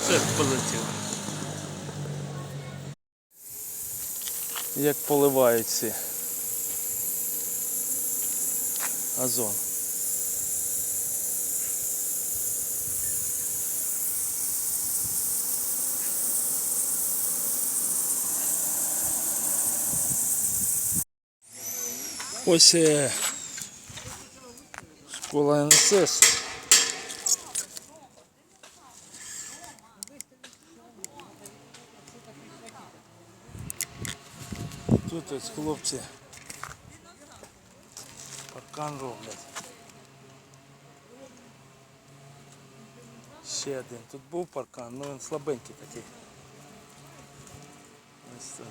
Все полетіло. Як поливають ці азон. Ось е, школа НСС. Тут ось хлопці паркан роблять. Ще один. Тут був паркан, але він слабенький такий. Ось так.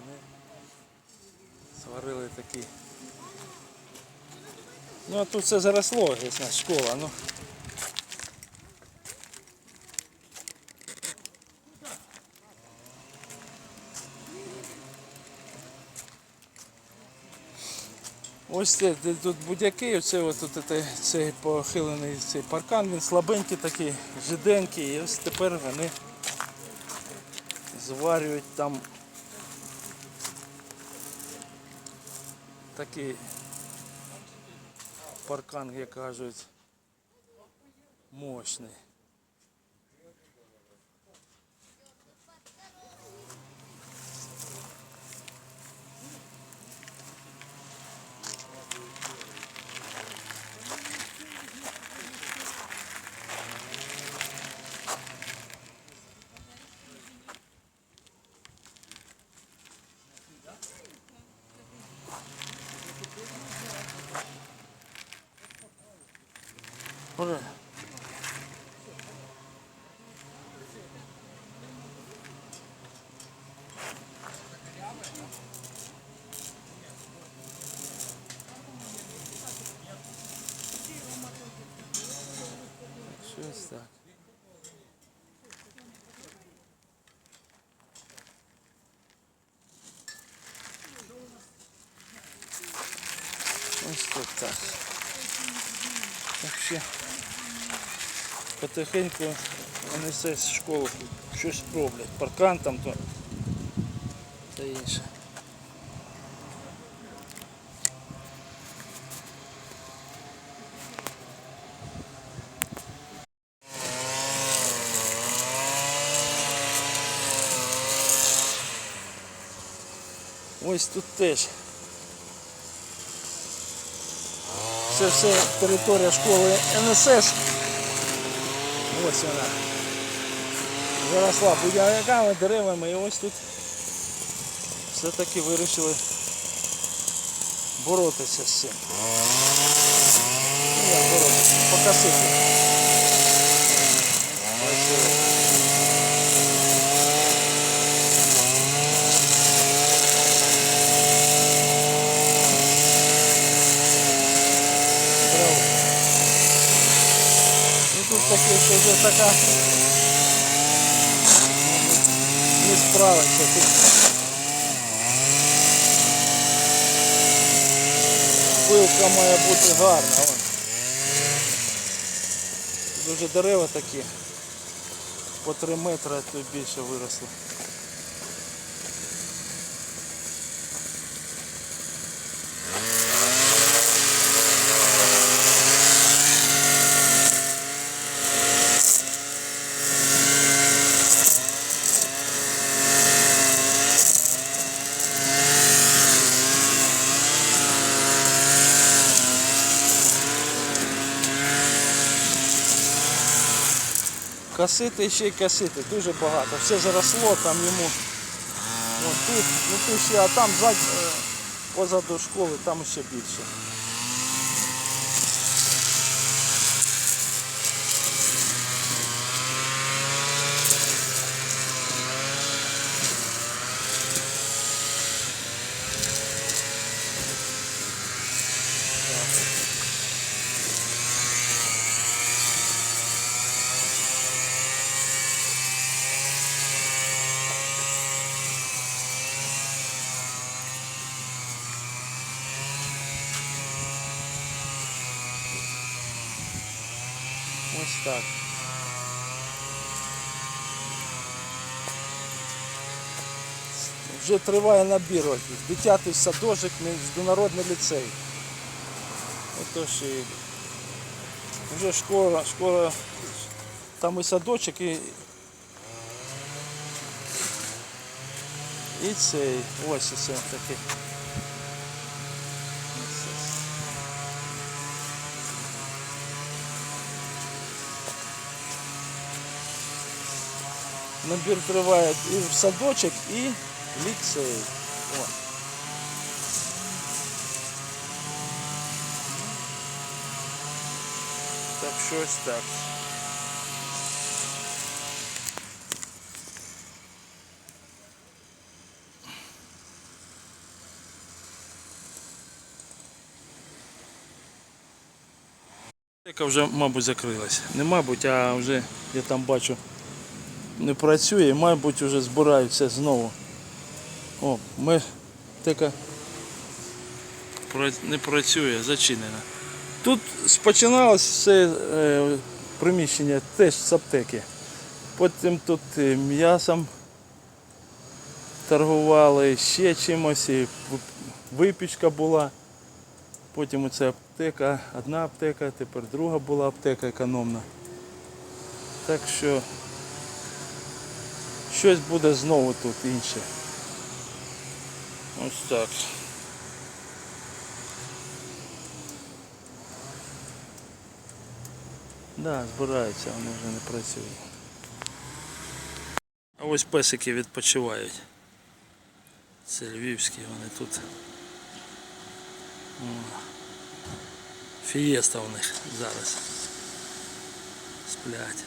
Вони сварили такий. Ну а тут все заросло, ясна школа, ну. Ось це, тут будь-який, оце от це, цей похилений цей паркан, він слабенький такий, жиденький, і ось тепер вони зварюють там такий паркан, як кажуть, мощний. Ось тут так. Так що потихеньку вони все з школи щось роблять. Паркан там то та інше. Ось тут теж. Це все територія школи НСС. Ось вона. Заросла будь-якими деревами і ось тут все-таки вирішили боротися з цим. Ну, як боротися, покосити. Таке, що вже така не справиться. Тут пилка має бути гарна. Тут дерева такі по 3 метри, а то більше виросли. Косити ще й косити, дуже багато. Все заросло, там йому от тут, ну тут ще, а там е, позаду школи, там ще більше. Ось так. Вже триває набір років. Дитятий садочок, міжнародний ліцей. Отож і вже школа, школа, там і садочок і і цей. Ось і все таке. Набір триває і в садочок, і ліцей. О. Так що ось так. Яка вже, мабуть, закрилась. Не мабуть, а вже я там бачу Не працює, мабуть, вже збираються знову. О, ми така не працює, зачинена. Тут спочиналось все е, приміщення теж з аптеки. Потім тут е, м'ясом торгували, ще чимось, і випічка була. Потім оце аптека, одна аптека, тепер друга була аптека економна. Так що щось буде знову тут інше. Ось так. Да, збираються, вони вже не працюють. А ось песики відпочивають. Це львівські, вони тут. Фієста у них зараз. Сплять.